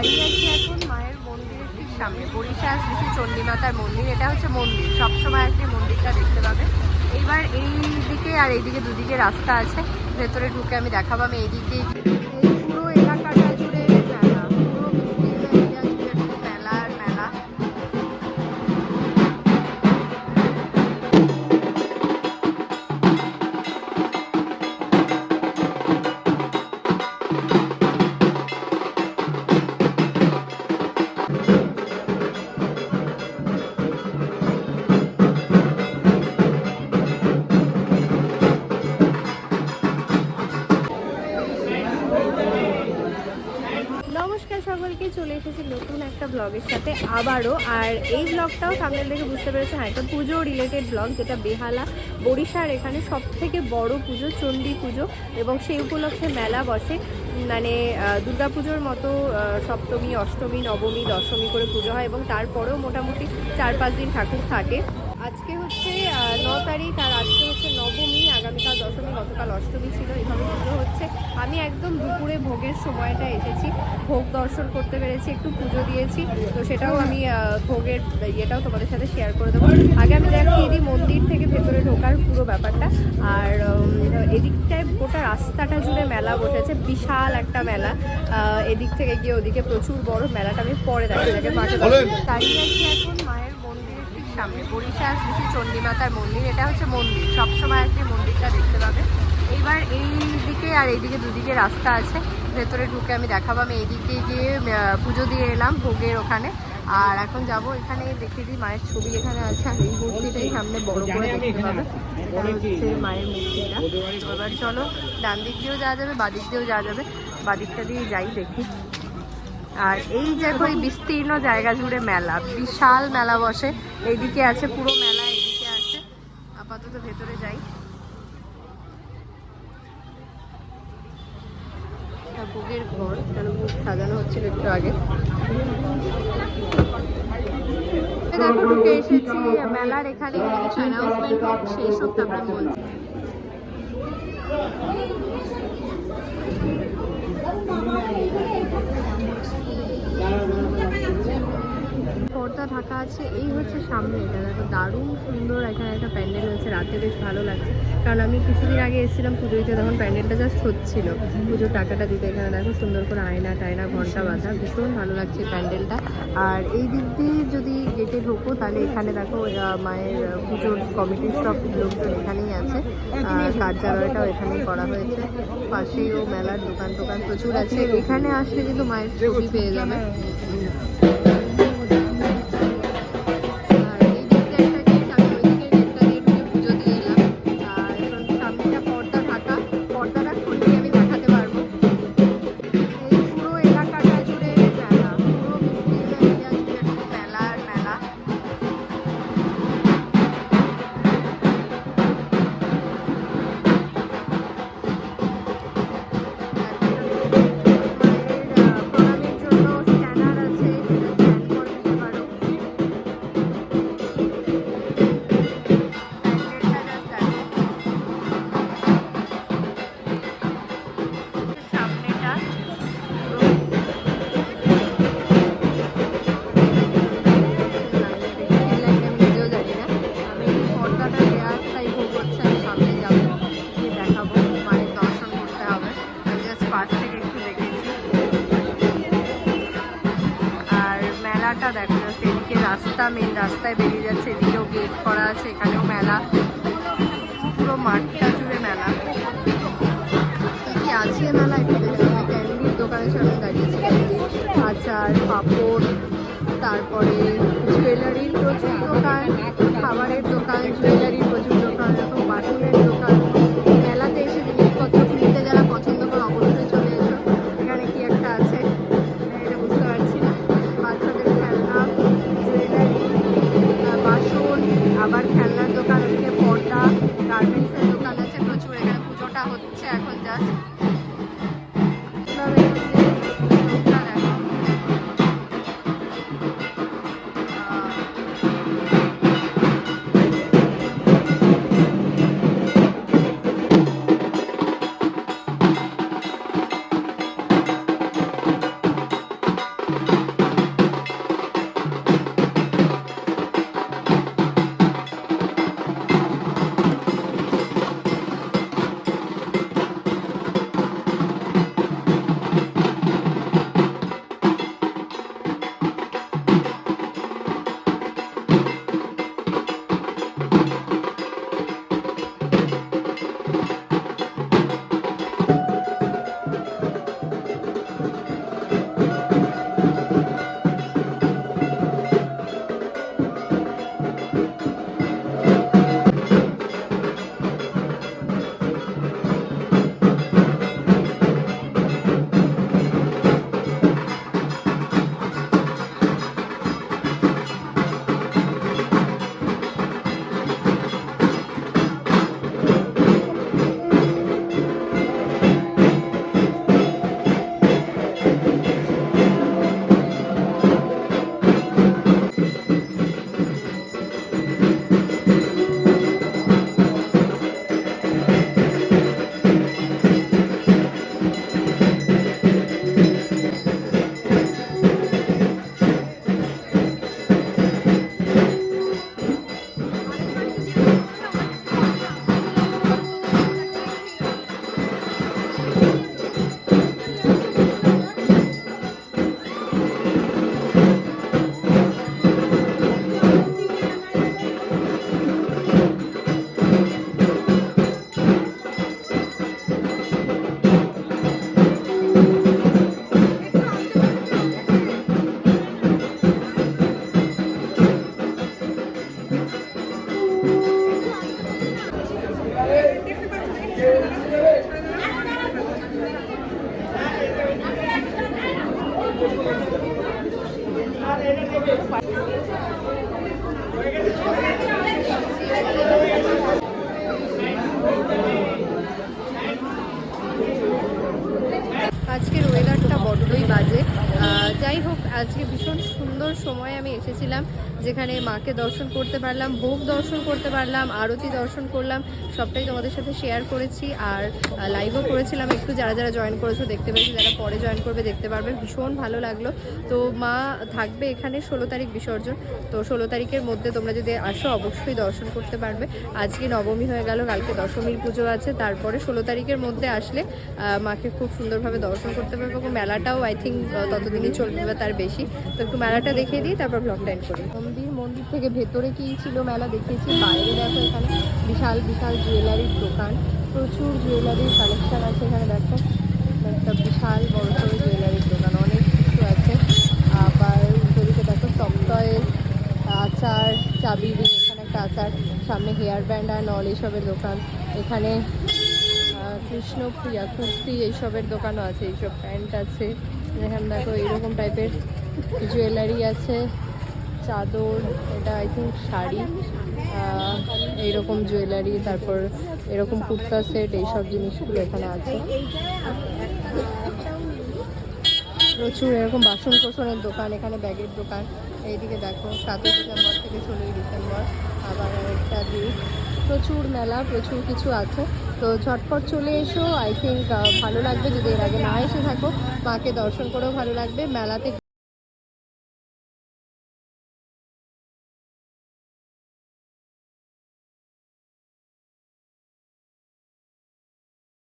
দাঁড়িয়ে আছি এখন মায়ের মন্দিরের ঠিক সামনে, বরিশাল শ্রী চণ্ডীমাতার মন্দির। এটা হচ্ছে মন্দির, সবসময় আপনি মন্দিরটা দেখতে পাবে। এইবার এই দিকে আর এইদিকে দুদিকে রাস্তা আছে, ভেতরে ঢুকে আমি দেখাবো, আমি এই দিক দিয়ে এসেছি নতুন একটা ব্লগের সাথে আবারও। আর এই ব্লগটাও সামনে দেখে বুঝতে পেরেছে হ্যাঁ একটা পুজো রিলেটেড ব্লগ যেটা বেহালা বরিশার এখানে সব থেকে বড় পুজো, চণ্ডী পুজো এবং সেই উপলক্ষে মেলা বসে। মানে দুর্গা পুজোর মতো সপ্তমী, অষ্টমী, নবমী, দশমী করে পুজো হয় এবং তারপরেও মোটামুটি চার পাঁচ দিন ঠাকুর থাকে। আজকে হচ্ছে ন তারিখ আর আজকে হচ্ছে নবমী, আগামীকাল দশমী, গতকাল অষ্টমী ছিল। আমি একদম দুপুরে ভোগের সময়টা এসেছি। ভোগ দর্শন করতে পেরেছি একটু পুজো দিয়েছি। তো সেটাও আমি ভোগের ইয়েটাও তোমাদের সাথে শেয়ার করে দেবো। আগে আমি দেখিয়ে দিই মন্দির থেকে ভেতরে ঢোকার পুরো ব্যাপারটা। আর এদিকটায় গোটা রাস্তাটা জুড়ে মেলা বসেছে বিশাল একটা মেলা। এদিক থেকে গিয়ে ওদিকে প্রচুর বড় মেলাটা আমি পরে দেখা যাবে মাঠে দাঁড়িয়ে আছি এখন মায়ের মন্দিরের ঠিক সামনে বরিশাল শ্রী চণ্ডীমাতার মন্দির। এটা হচ্ছে মন্দির সবসময় কি মন্দিরটা দেখতে পাবে। এইবার এই দিকে আর এইদিকে দুদিকে রাস্তা আছে। ভেতরে ঢুকে আমি দেখাবো। আমি এইদিকে গিয়ে পুজো দিয়ে এলাম ভোগের ওখানে। আর এখন যাব এখানে দেখে দিই মায়ের ছবি এখানে আছে। আর এই মূর্তিটাই সামনে বড় করে দেখতে পাবে এটা হচ্ছে মায়ের মূর্তিটা। এবার চলো, ডান দিক দিয়েও যাওয়া যাবে বাদিক দিয়েও যাওয়া যাবে। বাদিকটা দিয়ে যাই দেখি। আর এই দেখো এই বিস্তীর্ণ জায়গা জুড়ে মেলা, বিশাল মেলা বসে। এইদিকে আছে পুরো মেলা, এইদিকে আছে। আপাতত ভেতরে যাই। ভোগের ঘর, কেন সাজানো হচ্ছিল একটু আগে? এসেছি, মেলার এখানে বলছি। পর্দা ঢাকা আছে, এই হচ্ছে সামনে, এটা দেখো দারুণ সুন্দর, এখানে একটা প্যান্ডেল হচ্ছে রাতে বেশ ভালো লাগছে। কারণ আমি কিছুদিন আগে এসেছিলাম পুজো দিতে, তখন প্যান্ডেলটা জাস্ট হচ্ছিল। পুজোর টাকাটা দিতে, এখানে দেখো সুন্দর করে আয়না টায়না, ঘণ্টা বাঁধা, ভীষণ ভালো লাগছে প্যান্ডেলটা। আর এই দিক দিয়ে যদি গেটে ঢোকো, তাহলে এখানে দেখো মায়ের পুজোর কমিটির সব লোকজন এখানেই আছে। আর কার্যালয়টাও এখানেই করা হয়েছে। পাশেও মেলার দোকান টোকান প্রচুর আছে। এখানে আসলে কিন্তু মায়ের ছবি পেয়ে যাবে। দেখো যাচ্ছে। এদিকে রাস্তা মেন রাস্তায় বেরিয়ে যাচ্ছে। এদিকেও গেট করা আছে, এখানেও মেলা। পুরো মাঠটা জুড়ে মেলা। আছে মেলা একটু আমি ক্যান্ডির দোকানের সামনে দাঁড়িয়েছে আচার, পাপড়, তারপরে জুয়েলারির প্রচুর দোকান, খাবারের দোকান জুয়েলারির আর আজকে ভীষণ সুন্দর সময় আমি এসেছিলাম, যেখানে মাকে দর্শন করতে পারলাম ভোগ দর্শন করতে পারলাম, আরতি দর্শন করলাম, সবটাই তোমাদের সাথে শেয়ার করেছি আর লাইভও করেছিলাম। একটু যারা যারা জয়েন করেছ দেখতে পেয়েছি, যারা পরে জয়েন করবে দেখতে পারবে। ভীষণ ভালো লাগল। তো মা থাকবে এখানে ষোলো তারিখ বিসর্জন। তো ষোলো তারিখের মধ্যে তোমরা যদি আসো, অবশ্যই দর্শন করতে পারবে। আজকে নবমী হয়ে গেল, কালকে দশমীর পুজো আছে। তারপরে ষোলো তারিখের মধ্যে আসলে মাকে খুব সুন্দরভাবে দর্শন করতে পারবে। এবং মেলাটাও আই থিঙ্ক ততদিনই চলবে বা তার বেশি। তো একটু মেলাটা দেখিয়ে দিই তারপর ব্লগটা এন্ড করি। মন্দির মন্দির থেকে ভেতরে কি ছিল মেলা দেখিয়েছি বাইরে দেখো এখানে বিশাল বিশাল জুয়েলারির দোকান। প্রচুর জুয়েলারির কালেকশন আছে এখানে দেখো। একটা বিশাল বড় সড়ো জুয়েলারির দোকান অনেক কিছু আছে। আবার উল্টোদিকে দেখো সফটওয়্যার আচার চাবি ring, এখানে একটা আচার সামনে হেয়ার ব্যান্ড আর নল এইসবের দোকান। এখানে কৃষ্ণপ্রিয়া কুর্তি এইসবের দোকানও আছে এইসব প্যান্ট আছে। এখানে দেখো এইরকম টাইপের জুয়েলারি আছে, চাদর, এটা আই থিঙ্ক শাড়ি এইরকম জুয়েলারি তারপর এরকম কুর্তা সেট এইসব জিনিসগুলো এখানে আছে। প্রচুর এরকম বাসন কোসনের দোকান, এখানে ব্যাগের দোকান। এইদিকে দেখো, সাতই ডিসেম্বর থেকে ষোলোই ডিসেম্বর, আবার একটা দিক প্রচুর মেলা, প্রচুর কিছু আছে। তো ঝটপট চলে এসো। আই থিঙ্ক ভালো লাগবে যদি এর আগে না এসে থাকো। মাকে দর্শন করেও ভালো লাগবে। মেলাতে